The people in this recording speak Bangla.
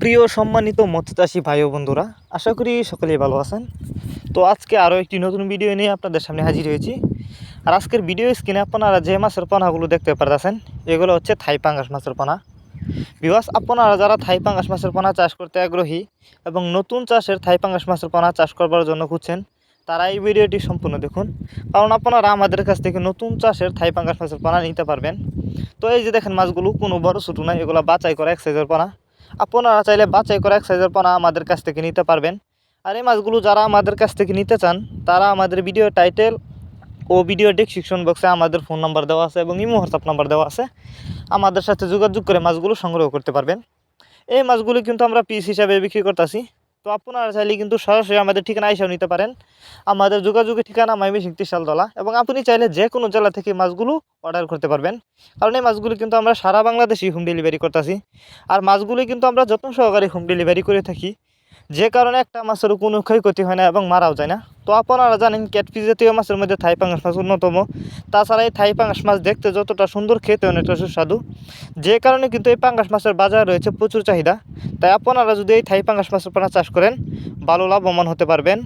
প্রিয় সম্মানিত মৎস্যচাষী ভাই ও বন্ধুরা, আশা করি সকলেই ভালো আছেন। তো আজকে আরও একটি নতুন ভিডিও নিয়ে আপনাদের সামনে হাজির হয়েছি। আর আজকের ভিডিও স্ক্রিনে আপনারা যে মাছের পোনাগুলো দেখতে পারতেছেন, এগুলো হচ্ছে থাই পাঙ্গাস মাছের পোনা। বিবাস আপনারা যারা থাই পাঙ্গাস মাছের পোনা চাষ করতে আগ্রহী এবং নতুন চাষের থাই পাঙ্গাস মাছের পোনা চাষ করবার জন্য খুঁজছেন, তারা এই ভিডিওটি সম্পূর্ণ দেখুন। কারণ আপনারা আমাদের কাছ থেকে নতুন চাষের থাই পাঙ্গাস মাছের পোনা নিতে পারবেন। তো এই যে দেখেন মাছগুলো কোনো বড় ছোটো নয় এগুলো বাছাই করা এক সাইজের পোনা। আপনারা চাইলে বাছাই করে এক সাইজের পোনা আমাদের কাছ থেকে নিতে পারবেন। আর এই মাছগুলো যারা আমাদের কাছ থেকে নিতে চান, তারা আমাদের ভিডিও টাইটেল ও ভিডিও ডিসক্রিপশন বক্সে আমাদের ফোন নাম্বার দেওয়া আছে এবং ইমো হোয়াটসঅ্যাপ নাম্বার দেওয়া আছে। আমাদের সাথে যোগাযোগ করে মাছগুলো সংগ্রহ করতে পারবেন। এই মাছগুলি কিন্তু আমরা পিস হিসাবে বিক্রি করতেছি। তো আপনারা চাইলে কিন্তু সরাসরি আমাদের ঠিকানা এসেও নিতে পারেন। আমাদের যোগাযোগের ঠিকানা মাইমি সিং তিশালতলা এবং আপনি চাইলে যে কোনো জেলা থেকে মাছগুলো অর্ডার করতে পারবেন। কারণ এই মাছগুলো কিন্তু আমরা সারা বাংলাদেশেই হোম ডেলিভারি করতেছি। আর মাছগুলি কিন্তু আমরা যত্ন সহকারে হোম ডেলিভারি করে থাকি। যে কারণে একটা মাছেরও কোনো ক্ষয়ক্ষতি হয় না এবং মারাও যায় না। তো আপনারা জানেন ক্যাটফিস জাতীয় মাছের মধ্যে থাই পাঙ্গাস মাছ অন্যতম। তাছাড়া এই থাই পাঙ্গাস মাছ দেখতে যতটা সুন্দর খেতে অনেকটা সুস্বাদু। যে কারণে কিন্তু এই পাঙ্গাস মাছের বাজার রয়েছে প্রচুর চাহিদা। তাই আপনারা যদি এই থাই পাঙ্গাস মাছের পানা চাষ করেন, ভালো লাভবান হতে পারবেন।